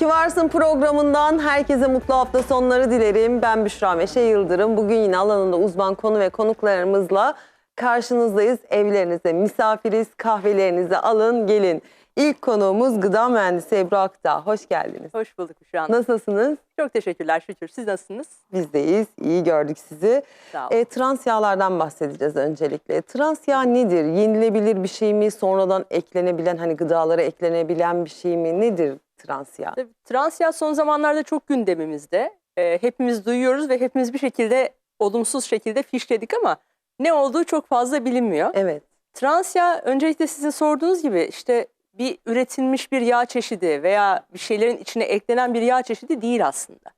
ki Varsın programından herkese mutlu hafta sonları dilerim. Ben Büşra Meşe Yıldırım. Bugün yine alanında uzman konu ve konuklarımızla karşınızdayız. Evlerinize misafiriz, kahvelerinizi alın gelin. İlk konuğumuz gıda mühendisi Ebru Akdağ. Hoş geldiniz. Hoş bulduk Büşra Hanım. Nasılsınız? Çok teşekkürler şükür. Siz nasılsınız? Bizdeyiz. İyi gördük sizi. Sağ olun. E, trans yağlardan bahsedeceğiz öncelikle. Trans yağ nedir? Yenilebilir bir şey mi? Sonradan eklenebilen hani gıdalara eklenebilen bir şey mi? Nedir trans yağ? Tabii, trans yağ son zamanlarda çok gündemimizde. Ee, hepimiz duyuyoruz ve hepimiz bir şekilde olumsuz şekilde fişledik ama ne olduğu çok fazla bilinmiyor. Evet. Trans yağ öncelikle sizin sorduğunuz gibi işte bir üretilmiş bir yağ çeşidi veya bir şeylerin içine eklenen bir yağ çeşidi değil aslında.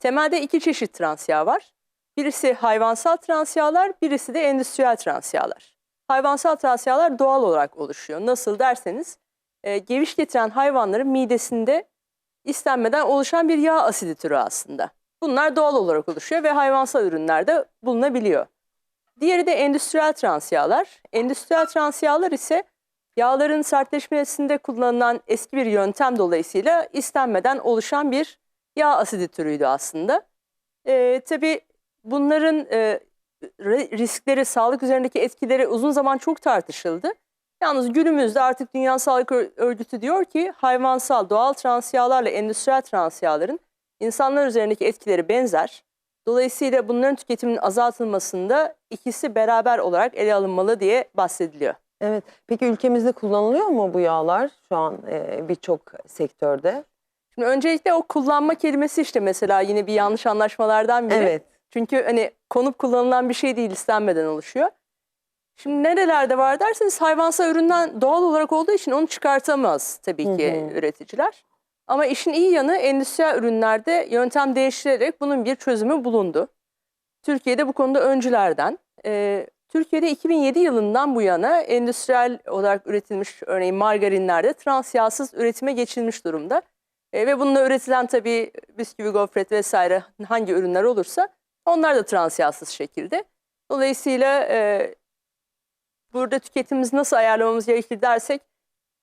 Temelde iki çeşit trans yağ var. Birisi hayvansal trans yağlar, birisi de endüstriyel trans yağlar. Hayvansal trans yağlar doğal olarak oluşuyor. Nasıl derseniz e, geviş getiren hayvanların midesinde istenmeden oluşan bir yağ asidi türü aslında. Bunlar doğal olarak oluşuyor ve hayvansal ürünlerde bulunabiliyor. Diğeri de endüstriyel trans yağlar. Endüstriyel trans yağlar ise yağların sertleşmesinde kullanılan eski bir yöntem dolayısıyla istenmeden oluşan bir yağ asidi türüydü aslında. Ee, tabii bunların e, ri- riskleri, sağlık üzerindeki etkileri uzun zaman çok tartışıldı. Yalnız günümüzde artık Dünya Sağlık Ör- Örgütü diyor ki hayvansal doğal trans yağlarla endüstriyel trans yağların insanlar üzerindeki etkileri benzer. Dolayısıyla bunların tüketiminin azaltılmasında ikisi beraber olarak ele alınmalı diye bahsediliyor. Evet. Peki ülkemizde kullanılıyor mu bu yağlar şu an e, birçok sektörde? Şimdi öncelikle o kullanma kelimesi işte mesela yine bir yanlış anlaşmalardan biri. Evet. Çünkü hani konup kullanılan bir şey değil istenmeden oluşuyor. Şimdi nerelerde var derseniz hayvansal üründen doğal olarak olduğu için onu çıkartamaz tabii ki Hı hı. üreticiler. Ama işin iyi yanı endüstriyel ürünlerde yöntem değiştirerek bunun bir çözümü bulundu. Türkiye'de bu konuda öncülerden. Ee, Türkiye'de 2007 yılından bu yana endüstriyel olarak üretilmiş örneğin margarinlerde trans yağsız üretime geçilmiş durumda. E, ve bununla üretilen tabii bisküvi, gofret vesaire hangi ürünler olursa onlar da trans yağsız şekilde. Dolayısıyla e, burada tüketimimizi nasıl ayarlamamız gerekir dersek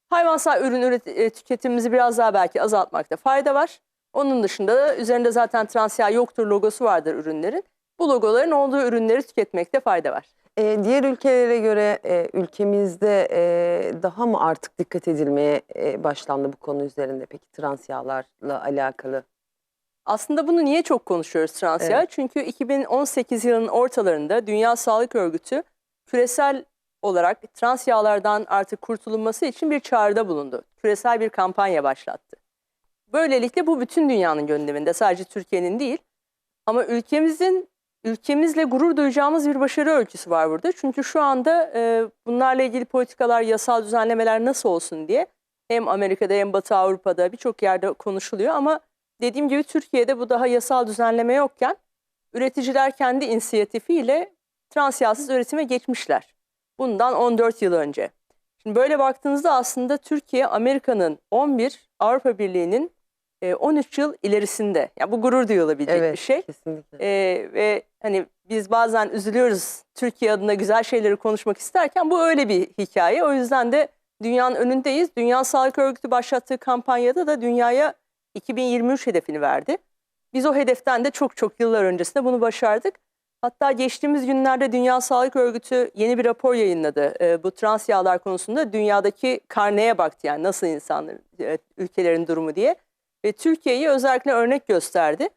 hayvansal ürün üret- e, tüketimimizi biraz daha belki azaltmakta fayda var. Onun dışında da üzerinde zaten trans yağ yoktur logosu vardır ürünlerin. Bu logoların olduğu ürünleri tüketmekte fayda var. E, diğer ülkelere göre e, ülkemizde e, daha mı artık dikkat edilmeye e, başlandı bu konu üzerinde peki trans yağlarla alakalı? Aslında bunu niye çok konuşuyoruz trans Evet. yağ? Çünkü 2018 yılının ortalarında Dünya Sağlık Örgütü küresel olarak trans yağlardan artık kurtulunması için bir çağrıda bulundu. Küresel bir kampanya başlattı. Böylelikle bu bütün dünyanın gündeminde sadece Türkiye'nin değil. Ama ülkemizin ülkemizle gurur duyacağımız bir başarı öyküsü var burada. Çünkü şu anda e, bunlarla ilgili politikalar, yasal düzenlemeler nasıl olsun diye hem Amerika'da hem Batı Avrupa'da birçok yerde konuşuluyor ama dediğim gibi Türkiye'de bu daha yasal düzenleme yokken üreticiler kendi inisiyatifiyle trans yağsız üretime geçmişler. Bundan 14 yıl önce. Şimdi böyle baktığınızda aslında Türkiye Amerika'nın 11, Avrupa Birliği'nin e, 13 yıl ilerisinde. Yani bu gurur duyulabilecek Evet. bir şey. Kesinlikle. Ee, ve hani biz bazen üzülüyoruz Türkiye adına güzel şeyleri konuşmak isterken bu öyle bir hikaye. O yüzden de dünyanın önündeyiz. Dünya Sağlık Örgütü başlattığı kampanyada da dünyaya 2023 hedefini verdi. Biz o hedeften de çok çok yıllar öncesinde bunu başardık. Hatta geçtiğimiz günlerde Dünya Sağlık Örgütü yeni bir rapor yayınladı. Ee, bu trans yağlar konusunda dünyadaki karneye baktı yani nasıl insanlar, e, ülkelerin durumu diye. Ve Türkiye'yi özellikle örnek gösterdi.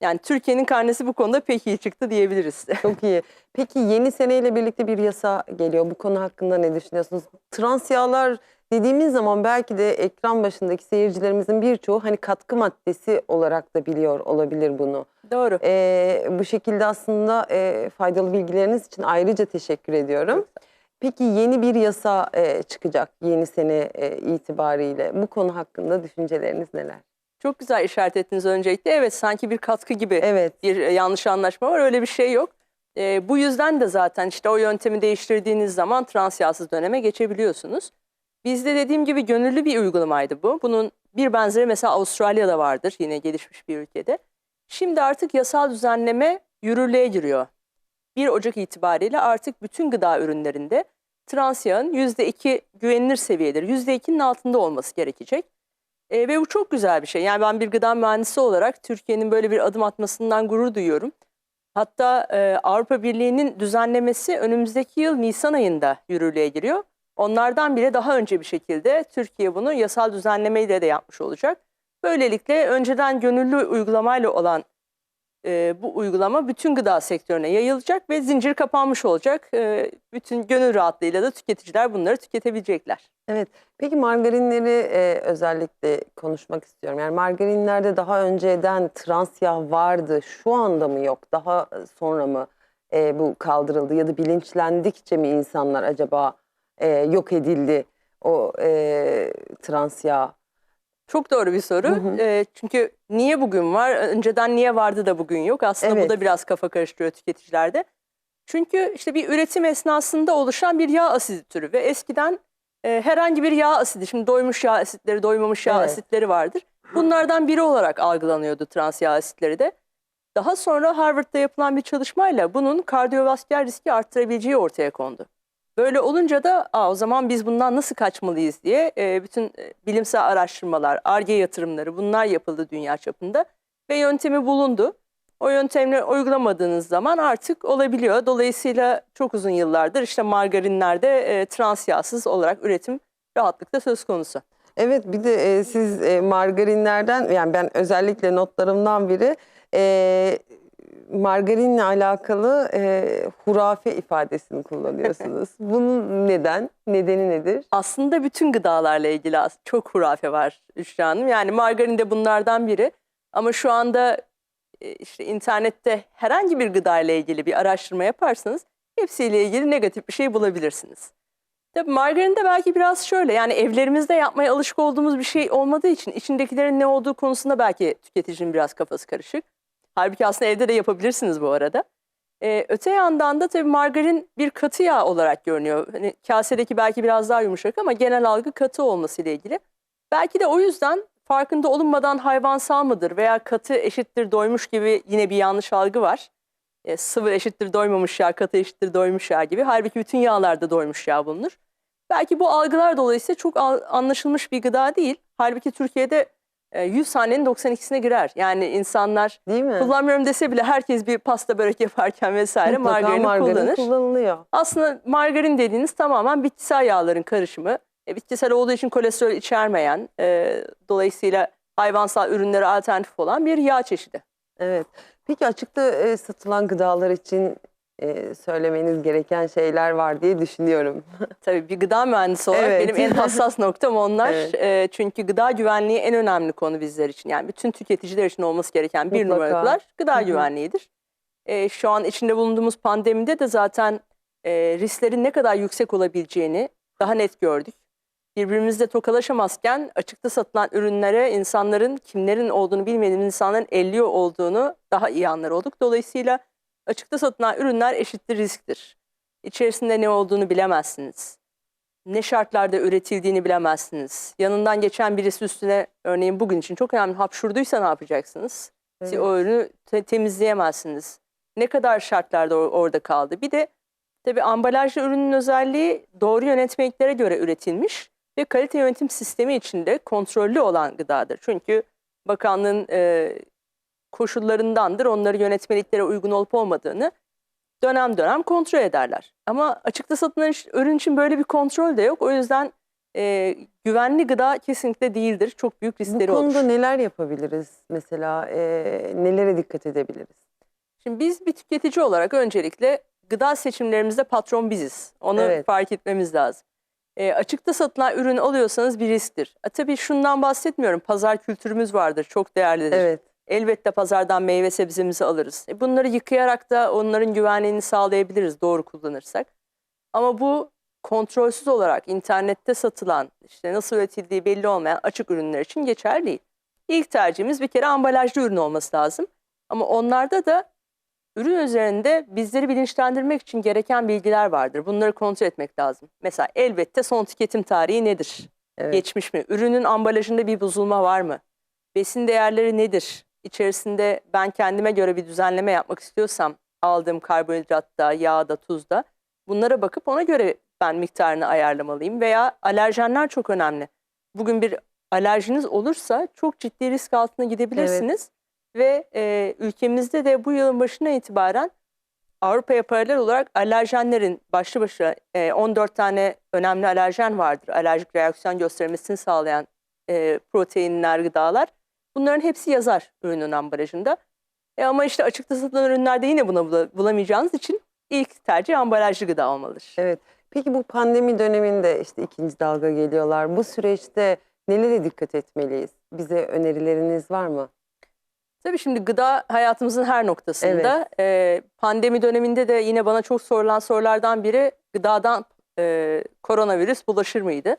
Yani Türkiye'nin karnesi bu konuda pek iyi çıktı diyebiliriz. Çok iyi. Peki yeni seneyle birlikte bir yasa geliyor. Bu konu hakkında ne düşünüyorsunuz? Trans yağlar dediğimiz zaman belki de ekran başındaki seyircilerimizin birçoğu hani katkı maddesi olarak da biliyor olabilir bunu. Doğru. Ee, bu şekilde aslında e, faydalı bilgileriniz için ayrıca teşekkür ediyorum. Peki yeni bir yasa e, çıkacak yeni sene e, itibariyle. Bu konu hakkında düşünceleriniz neler? Çok güzel işaret ettiniz öncelikle. Evet sanki bir katkı gibi Evet. bir e, yanlış anlaşma var. Öyle bir şey yok. E, bu yüzden de zaten işte o yöntemi değiştirdiğiniz zaman trans yağsız döneme geçebiliyorsunuz. Bizde dediğim gibi gönüllü bir uygulamaydı bu. Bunun bir benzeri mesela Avustralya'da vardır yine gelişmiş bir ülkede. Şimdi artık yasal düzenleme yürürlüğe giriyor. 1 Ocak itibariyle artık bütün gıda ürünlerinde trans yağın %2 güvenilir seviyedir. %2'nin altında olması gerekecek. E, ve bu çok güzel bir şey. Yani ben bir gıda mühendisi olarak Türkiye'nin böyle bir adım atmasından gurur duyuyorum. Hatta e, Avrupa Birliği'nin düzenlemesi önümüzdeki yıl Nisan ayında yürürlüğe giriyor. Onlardan bile daha önce bir şekilde Türkiye bunu yasal düzenlemeyle de yapmış olacak. Böylelikle önceden gönüllü uygulamayla olan e, bu uygulama bütün gıda sektörüne yayılacak ve zincir kapanmış olacak. E, bütün gönül rahatlığıyla da tüketiciler bunları tüketebilecekler. Evet. Peki margarinleri e, özellikle konuşmak istiyorum. Yani margarinlerde daha önceden trans yağ vardı. Şu anda mı yok? Daha sonra mı e, bu kaldırıldı? Ya da bilinçlendikçe mi insanlar acaba e, yok edildi o e, trans yağ? Çok doğru bir soru. Hı hı. E, çünkü niye bugün var? Önceden niye vardı da bugün yok? Aslında Evet. bu da biraz kafa karıştırıyor tüketicilerde. Çünkü işte bir üretim esnasında oluşan bir yağ asidi türü ve eskiden e, herhangi bir yağ asidi, şimdi doymuş yağ asitleri, doymamış yağ Evet. asitleri vardır. Bunlardan biri olarak algılanıyordu trans yağ asitleri de. Daha sonra Harvard'da yapılan bir çalışmayla bunun kardiyovasküler riski arttırabileceği ortaya kondu. Böyle olunca da Aa, o zaman biz bundan nasıl kaçmalıyız diye e, bütün e, bilimsel araştırmalar, ARGE yatırımları bunlar yapıldı dünya çapında ve yöntemi bulundu. O yöntemleri uygulamadığınız zaman artık olabiliyor. Dolayısıyla çok uzun yıllardır işte margarinlerde e, trans yağsız olarak üretim rahatlıkla söz konusu. Evet bir de e, siz e, margarinlerden yani ben özellikle notlarımdan biri e, margarinle alakalı e, hurafe ifadesini kullanıyorsunuz. Bunun neden? Nedeni nedir? Aslında bütün gıdalarla ilgili çok hurafe var Büşra Hanım. Yani margarin de bunlardan biri. Ama şu anda e, işte internette herhangi bir gıda ile ilgili bir araştırma yaparsanız hepsiyle ilgili negatif bir şey bulabilirsiniz. Tabii margarin de belki biraz şöyle yani evlerimizde yapmaya alışık olduğumuz bir şey olmadığı için içindekilerin ne olduğu konusunda belki tüketicinin biraz kafası karışık. Halbuki aslında evde de yapabilirsiniz bu arada. Ee, öte yandan da tabii margarin bir katı yağ olarak görünüyor. Hani kasedeki belki biraz daha yumuşak ama genel algı katı olması ile ilgili. Belki de o yüzden farkında olunmadan hayvansal mıdır veya katı eşittir doymuş gibi yine bir yanlış algı var. E, sıvı eşittir doymamış yağ, katı eşittir doymuş yağ gibi. Halbuki bütün yağlarda doymuş yağ bulunur. Belki bu algılar dolayısıyla çok anlaşılmış bir gıda değil. Halbuki Türkiye'de 100 hanenin 92'sine girer. Yani insanlar Değil mi? kullanmıyorum dese bile herkes bir pasta börek yaparken vesaire Mutlaka margarini margarin kullanır. kullanılıyor. Aslında margarin dediğiniz tamamen bitkisel yağların karışımı. E, bitkisel olduğu için kolesterol içermeyen, e, dolayısıyla hayvansal ürünlere alternatif olan bir yağ çeşidi. Evet. Peki açıkta e, satılan gıdalar için e, söylemeniz gereken şeyler var diye düşünüyorum. Tabii bir gıda mühendisi olarak Evet. benim en hassas noktam onlar. Evet. E, çünkü gıda güvenliği en önemli konu bizler için. Yani bütün tüketiciler için olması gereken bir Mutlaka. numaralar gıda Hı hı. güvenliğidir. E, şu an içinde bulunduğumuz pandemide de zaten e, risklerin ne kadar yüksek olabileceğini daha net gördük. Birbirimizle tokalaşamazken açıkta satılan ürünlere insanların kimlerin olduğunu bilmediğimiz insanların elliyor olduğunu daha iyi anlar olduk. Dolayısıyla açıkta satılan ürünler eşittir risktir. İçerisinde ne olduğunu bilemezsiniz. Ne şartlarda üretildiğini bilemezsiniz. Yanından geçen birisi üstüne örneğin bugün için çok önemli hapşurduysa ne yapacaksınız? Siz Evet. o ürünü te- temizleyemezsiniz. Ne kadar şartlarda or- orada kaldı. Bir de tabii ambalajlı ürünün özelliği doğru yönetmeliklere göre üretilmiş ve kalite yönetim sistemi içinde kontrollü olan gıdadır. Çünkü bakanlığın e, koşullarındandır onları yönetmeliklere uygun olup olmadığını dönem dönem kontrol ederler. Ama açıkta satılan ürün için böyle bir kontrol de yok. O yüzden e, güvenli gıda kesinlikle değildir. Çok büyük Bu riskleri konuda olur. neler yapabiliriz mesela? e, nelere dikkat edebiliriz? Şimdi biz bir tüketici olarak öncelikle gıda seçimlerimizde patron biziz. Onu Evet. fark etmemiz lazım. E, açıkta satılan ürün alıyorsanız bir risktir. E, tabii şundan bahsetmiyorum. Pazar kültürümüz vardır. Çok değerlidir. Evet. Elbette pazardan meyve sebzemizi alırız. E, bunları yıkayarak da onların güvenliğini sağlayabiliriz doğru kullanırsak. Ama bu kontrolsüz olarak internette satılan, işte nasıl üretildiği belli olmayan açık ürünler için geçerli değil. İlk tercihimiz bir kere ambalajlı ürün olması lazım. Ama onlarda da ürün üzerinde bizleri bilinçlendirmek için gereken bilgiler vardır. Bunları kontrol etmek lazım. Mesela elbette son tüketim tarihi nedir? Evet. Geçmiş mi? Ürünün ambalajında bir bozulma var mı? Besin değerleri nedir? İçerisinde ben kendime göre bir düzenleme yapmak istiyorsam aldığım karbonhidratta, yağda, tuzda bunlara bakıp ona göre ben miktarını ayarlamalıyım. Veya alerjenler çok önemli. Bugün bir alerjiniz olursa çok ciddi risk altına gidebilirsiniz. Ve e, ülkemizde de bu yılın başına itibaren Avrupa'ya paralel olarak alerjenlerin başlı başına e, 14 tane önemli alerjen vardır. Alerjik reaksiyon göstermesini sağlayan e, proteinler, gıdalar. Bunların hepsi yazar ürünün ambalajında. E, ama işte açıkta satılan ürünlerde yine buna bula- bulamayacağınız için ilk tercih ambalajlı gıda olmalıdır. Evet. Peki bu pandemi döneminde işte ikinci dalga geliyorlar. Bu süreçte nelere dikkat etmeliyiz? Bize önerileriniz var mı? Tabii şimdi gıda hayatımızın her noktasında. Ee, pandemi döneminde de yine bana çok sorulan sorulardan biri gıdadan e, koronavirüs bulaşır mıydı?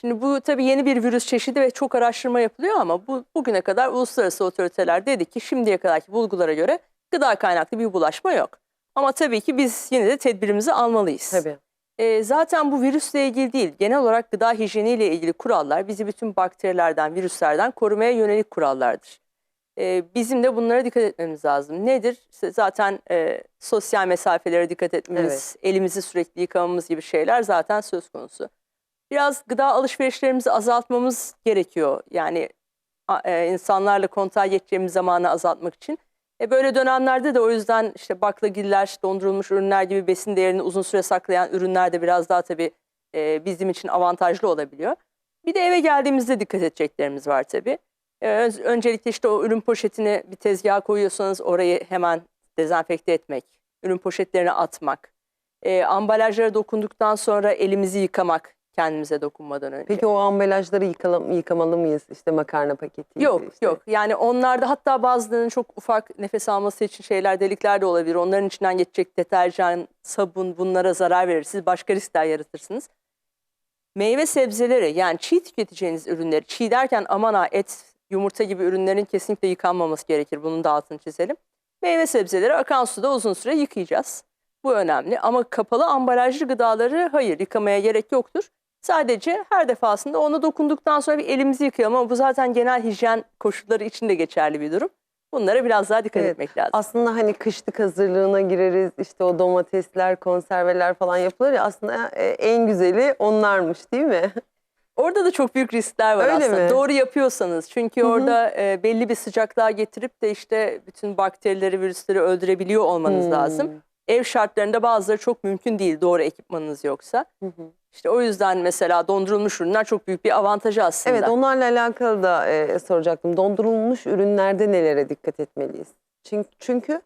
Şimdi bu tabii yeni bir virüs çeşidi ve çok araştırma yapılıyor ama bu bugüne kadar uluslararası otoriteler dedi ki şimdiye kadarki bulgulara göre gıda kaynaklı bir bulaşma yok. Ama tabii ki biz yine de tedbirimizi almalıyız. Tabii. E, zaten bu virüsle ilgili değil, genel olarak gıda hijyeniyle ilgili kurallar bizi bütün bakterilerden, virüslerden korumaya yönelik kurallardır. E, bizim de bunlara dikkat etmemiz lazım. Nedir? İşte zaten e, sosyal mesafelere dikkat etmemiz, elimizi sürekli yıkamamız gibi şeyler zaten söz konusu. Biraz gıda alışverişlerimizi azaltmamız gerekiyor. Yani e, insanlarla kontağa geçeceğimiz zamanı azaltmak için. E böyle dönemlerde de o yüzden işte baklagiller, dondurulmuş ürünler gibi besin değerini uzun süre saklayan ürünler de biraz daha tabii e, bizim için avantajlı olabiliyor. Bir de eve geldiğimizde dikkat edeceklerimiz var tabii. E, ön- öncelikle işte o ürün poşetini bir tezgaha koyuyorsanız orayı hemen dezenfekte etmek, ürün poşetlerini atmak, e, ambalajlara dokunduktan sonra elimizi yıkamak kendimize dokunmadan önce. Peki o ambalajları yıkala- yıkamalı mıyız? İşte makarna paketi. Yok işte. yok yani onlarda hatta bazılarının çok ufak nefes alması için şeyler delikler de olabilir. Onların içinden geçecek deterjan, sabun bunlara zarar verir. Siz başka riskler yaratırsınız. Meyve sebzeleri yani çiğ tüketeceğiniz ürünleri çiğ derken aman ha et, yumurta gibi ürünlerin kesinlikle yıkanmaması gerekir. Bunun da altını çizelim. Meyve sebzeleri akan suda uzun süre yıkayacağız. Bu önemli ama kapalı ambalajlı gıdaları hayır yıkamaya gerek yoktur. Sadece her defasında ona dokunduktan sonra bir elimizi yıkayalım ama bu zaten genel hijyen koşulları için de geçerli bir durum. Bunlara biraz daha dikkat Evet. etmek lazım. Aslında hani kışlık hazırlığına gireriz. İşte o domatesler, konserveler falan yapılır ya aslında e, en güzeli onlarmış değil mi? Orada da çok büyük riskler var Öyle aslında. mi? Doğru yapıyorsanız. Çünkü Hı hı. orada e, belli bir sıcaklığa getirip de işte bütün bakterileri, virüsleri öldürebiliyor olmanız Hmm. lazım. Ev şartlarında bazıları çok mümkün değil doğru ekipmanınız yoksa. Hı hı. İşte o yüzden mesela dondurulmuş ürünler çok büyük bir avantajı aslında. Evet onlarla alakalı da e, soracaktım. Dondurulmuş ürünlerde nelere dikkat etmeliyiz? Çünkü, çünkü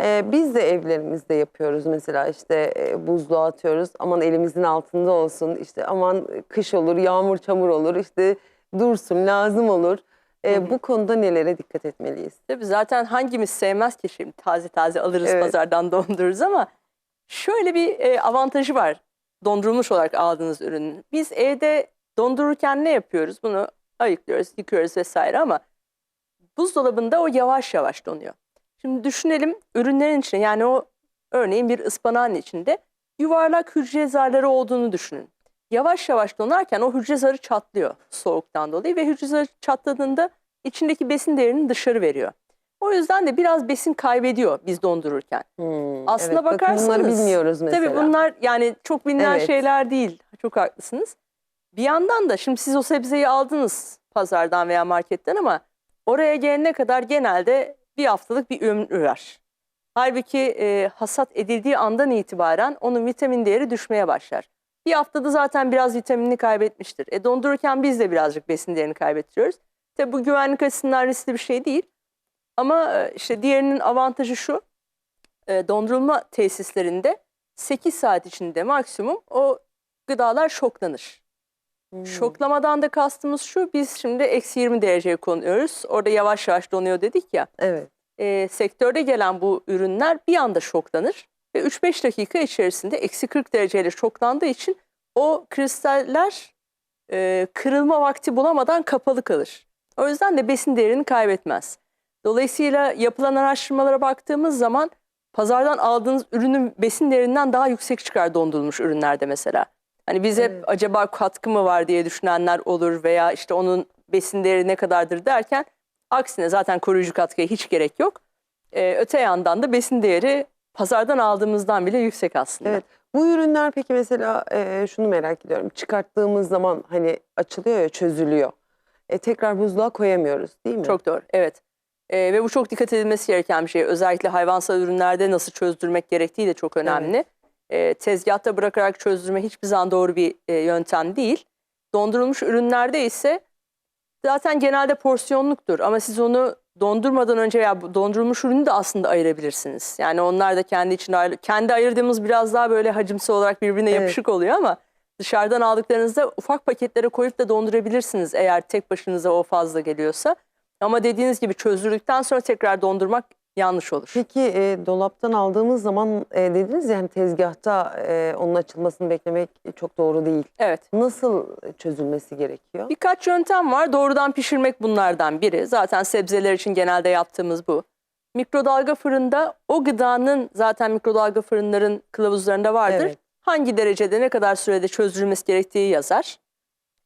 e, biz de evlerimizde yapıyoruz mesela işte e, buzluğa atıyoruz. Aman elimizin altında olsun işte aman kış olur yağmur çamur olur işte dursun lazım olur. E. Bu konuda nelere dikkat etmeliyiz? Tabii zaten hangimiz sevmez ki şimdi taze taze alırız Evet. pazardan dondururuz ama şöyle bir e, avantajı var dondurulmuş olarak aldığınız ürünün. Biz evde dondururken ne yapıyoruz? Bunu ayıklıyoruz, yıkıyoruz vesaire ama buzdolabında o yavaş yavaş donuyor. Şimdi düşünelim ürünlerin içine yani o örneğin bir ıspanağın içinde yuvarlak hücre zarları olduğunu düşünün. Yavaş yavaş donarken o hücre zarı çatlıyor soğuktan dolayı ve hücre zarı çatladığında içindeki besin değerini dışarı veriyor. O yüzden de biraz besin kaybediyor biz dondururken. Hmm, Aslına evet, bakarsanız- bunları bilmiyoruz mesela. Tabii bunlar yani çok bilinen Evet. şeyler değil. Çok haklısınız. Bir yandan da şimdi siz o sebzeyi aldınız pazardan veya marketten ama oraya gelene kadar genelde bir haftalık bir ömrü var. Halbuki e, hasat edildiği andan itibaren onun vitamin değeri düşmeye başlar. Bir haftada zaten biraz vitaminini kaybetmiştir. E dondururken biz de birazcık besin değerini kaybettiriyoruz. Tabii bu güvenlik açısından riskli bir şey değil. Ama e, işte diğerinin avantajı şu. e, dondurulma tesislerinde 8 saat içinde maksimum o gıdalar şoklanır. Hmm. Şoklamadan da kastımız şu. Biz şimdi eksi 20 dereceye konuyoruz. Orada yavaş yavaş donuyor dedik ya. Evet. E, sektörde gelen bu ürünler bir anda şoklanır. Ve 3-5 dakika içerisinde eksi 40 dereceyle şoklandığı için o kristaller e, kırılma vakti bulamadan kapalı kalır. O yüzden de besin değerini kaybetmez. Dolayısıyla yapılan araştırmalara baktığımız zaman pazardan aldığınız ürünün besin değerinden daha yüksek çıkar dondurulmuş ürünlerde mesela. Hani biz hep Evet. acaba katkı mı var diye düşünenler olur veya işte onun besin değeri ne kadardır derken aksine zaten koruyucu katkıya hiç gerek yok. Ee, öte yandan da besin değeri pazardan aldığımızdan bile yüksek aslında. Evet. Bu ürünler peki mesela e, şunu merak ediyorum. Çıkarttığımız zaman hani açılıyor ya çözülüyor. e, tekrar buzluğa koyamıyoruz değil mi? Çok doğru. Evet. Ee, ve bu çok dikkat edilmesi gereken bir şey. Özellikle hayvansal ürünlerde nasıl çözdürmek gerektiği de çok önemli. Ee, tezgahta bırakarak çözdürme hiçbir zaman doğru bir e, yöntem değil. Dondurulmuş ürünlerde ise zaten genelde porsiyonluktur ama siz onu dondurmadan önce bu dondurulmuş ürünü de aslında ayırabilirsiniz. Yani onlar da kendi içinde ayrı, kendi ayırdığımız biraz daha böyle hacimsi olarak birbirine Evet. yapışık oluyor ama dışarıdan aldıklarınızda ufak paketlere koyup da dondurabilirsiniz eğer tek başınıza o fazla geliyorsa. Ama dediğiniz gibi çözdürdükten sonra tekrar dondurmak yanlış olur. Peki e, dolaptan aldığımız zaman e, dediniz ya hani tezgahta e, onun açılmasını beklemek çok doğru değil. Evet. Nasıl çözülmesi gerekiyor? Birkaç yöntem var. Doğrudan pişirmek bunlardan biri. Zaten sebzeler için genelde yaptığımız bu. Mikrodalga fırında o gıdanın zaten mikrodalga fırınların kılavuzlarında vardır. Evet. Hangi derecede ne kadar sürede çözdürülmesi gerektiği yazar.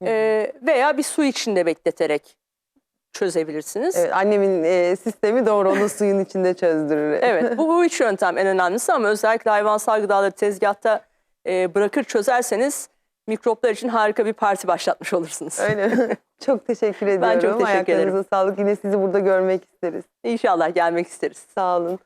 Hı hı. Ee, veya bir su içinde bekleterek çözebilirsiniz. Evet, annemin e, sistemi doğru onu suyun içinde çözdürür. Evet, bu, bu üç yöntem en önemlisi ama özellikle hayvansal gıdaları tezgahta e, bırakır çözerseniz mikroplar için harika bir parti başlatmış olursunuz. Öyle mi? Çok teşekkür ediyorum. Ben çok teşekkür ederim. Ayaklarınıza sağlık. Yine sizi burada görmek isteriz. İnşallah gelmek isteriz. Sağ olun.